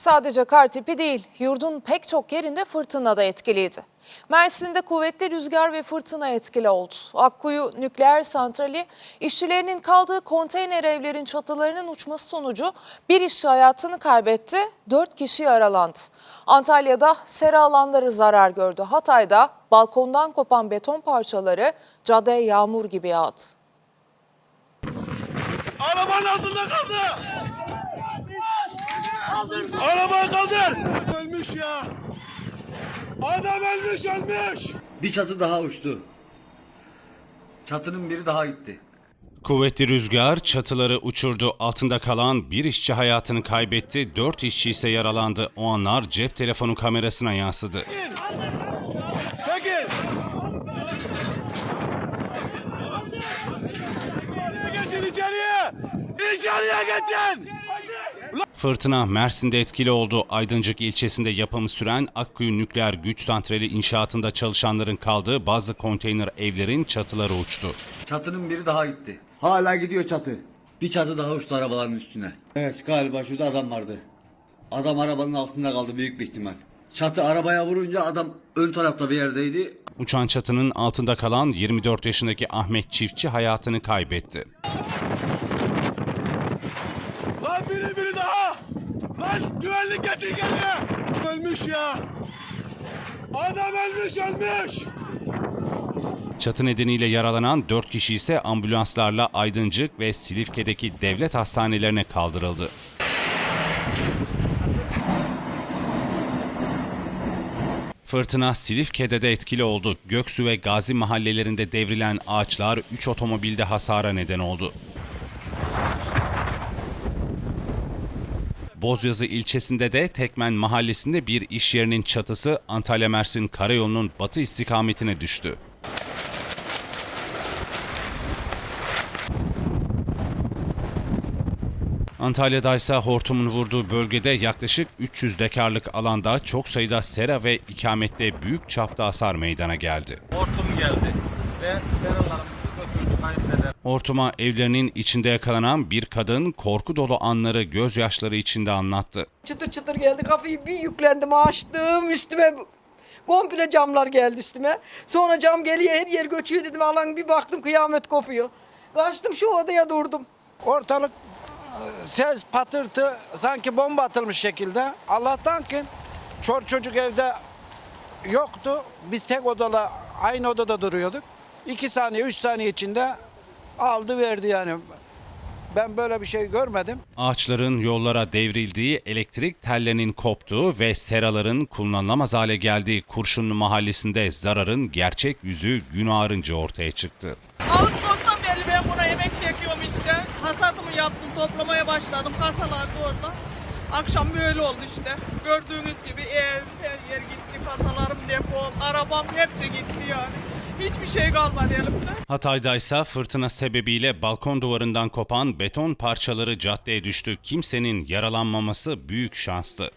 Sadece kar tipi değil, yurdun pek çok yerinde fırtına da etkiliydi. Mersin'de kuvvetli rüzgar ve fırtına etkili oldu. Akkuyu Nükleer Santrali işçilerinin kaldığı konteyner evlerin çatılarının uçması sonucu bir işçi hayatını kaybetti, dört kişi yaralandı. Antalya'da sera alanları zarar gördü. Hatay'da balkondan kopan beton parçaları caddeye yağmur gibi yağdı. Arabanın altında kaldı. Arabayı kaldır. Ölmüş ya. Adam ölmüş ölmüş. Bir çatı daha uçtu. Çatının biri daha gitti. Kuvvetli rüzgar çatıları uçurdu. Altında kalan bir işçi hayatını kaybetti, dört işçi ise yaralandı. O anlar cep telefonu kamerasına yansıdı. Çekil. Geçin içeriye. İçeriye geçin. Fırtına Mersin'de etkili oldu. Aydıncık ilçesinde yapımı süren Akkuyu Nükleer Güç Santrali inşaatında çalışanların kaldığı bazı konteyner evlerin çatıları uçtu. Çatının biri daha gitti. Hala gidiyor çatı. Bir çatı daha uçtu arabaların üstüne. Evet galiba şurada adam vardı. Adam arabanın altında kaldı büyük bir ihtimal. Çatı arabaya vurunca adam ön tarafta bir yerdeydi. Uçan çatının altında kalan 24 yaşındaki Ahmet Çiftçi hayatını kaybetti. Lan biri biri daha. Lan güvenlik geçin geliyor. Ölmüş ya. Adam ölmüş ölmüş. Çatı nedeniyle yaralanan 4 kişi ise ambulanslarla Aydıncık ve Silifke'deki devlet hastanelerine kaldırıldı. Fırtına Silifke'de de etkili oldu. Göksu ve Gazi mahallelerinde devrilen ağaçlar 3 otomobilde hasara neden oldu. Bozyazı ilçesinde de Tekmen mahallesinde bir iş yerinin çatısı Antalya Mersin karayolunun batı istikametine düştü. Antalya'da ise hortumun vurduğu bölgede yaklaşık 300 dekarlık alanda çok sayıda sera ve ikamette büyük çapta hasar meydana geldi. hortum geldi ve seralarımızı Hortuma evlerinin içinde yakalanan bir kadın korku dolu anları gözyaşları içinde anlattı. Çıtır çıtır geldi kafayı bir yüklendim açtım üstüme komple camlar geldi üstüme. Sonra cam geliyor her yer göçüyor dedim alan bir baktım kıyamet kopuyor. Kaçtım şu odaya durdum. Ortalık ses patırtı sanki bomba atılmış şekilde. Allah'tan ki çor çocuk evde yoktu. Biz tek odada aynı odada duruyorduk. İki saniye, üç saniye içinde aldı verdi yani. Ben böyle bir şey görmedim. Ağaçların yollara devrildiği, elektrik tellerinin koptuğu ve seraların kullanılamaz hale geldiği Kurşunlu mahallesinde zararın gerçek yüzü gün ağarınca ortaya çıktı. Ağustos'tan beri ben buna yemek çekiyorum işte. Hasadımı yaptım, toplamaya başladım. Kasalar da orada. Akşam böyle oldu işte. Gördüğünüz gibi ev, her yer gitti. Kasalarım, depom, arabam hepsi gitti yani. Hiçbir şey kalmadı elimde. Hatay'da ise fırtına sebebiyle balkon duvarından kopan beton parçaları caddeye düştü. Kimsenin yaralanmaması büyük şanstı.